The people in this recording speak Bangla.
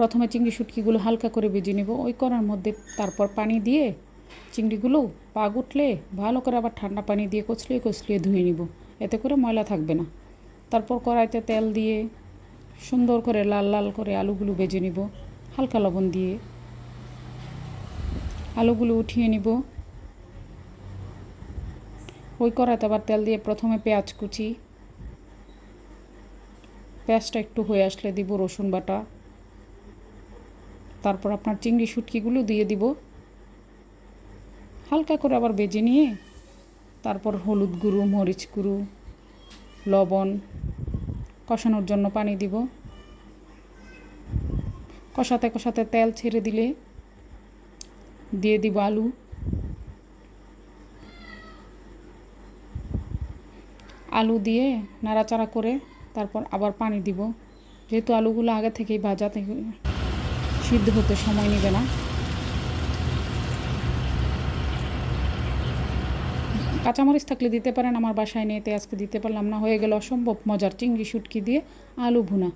প্রথমে চিংড়ি শুটকিগুলো হালকা করে ভেজে নেব। ওই করার মধ্যে তারপর পানি দিয়ে চিংড়িগুলো পাগ উঠলে ভালো করে আবার ঠান্ডা পানি দিয়ে কচলিয়ে কচলিয়ে ধুয়ে নিব। এতে করে ময়লা থাকবে না। তারপর কড়াইতে তেল দিয়ে সুন্দর করে লাল লাল করে আলুগুলো ভেজে নিব। হালকা লবণ দিয়ে আলুগুলো উঠিয়ে নিব। ওই কড়াইতে আবার তেল দিয়ে প্রথমে পেঁয়াজ কুচি। পেঁয়াজটা একটু হয়ে আসলে দিব রসুন বাটা। তারপর আপনার চিংড়ি শুটকিগুলো দিয়ে দিব। হালকা করে আবার বেজে নিয়ে তারপর হলুদ গুঁড়ো, মরিচ গুঁড়ো, লবণ কষানোর জন্য পানি দিব। কষাতে কষাতে তেল ছেড়ে দিলে দিয়ে দিব আলু। আলু দিয়ে নাড়াচাড়া করে তারপর আবার পানি দিব। যেহেতু আলুগুলো আগে থেকেই ভাজা থেকে সিদ্ধ হতে সময় নেবে না। কাঁচামরিচ থাকলে দিতে পারেন, আমার বাসায় নিয়ে আজকে দিতে পারলাম না, হয়ে গেল অসম্ভব মজার চিংড়ি শুটকি দিয়ে আলু ভুনা।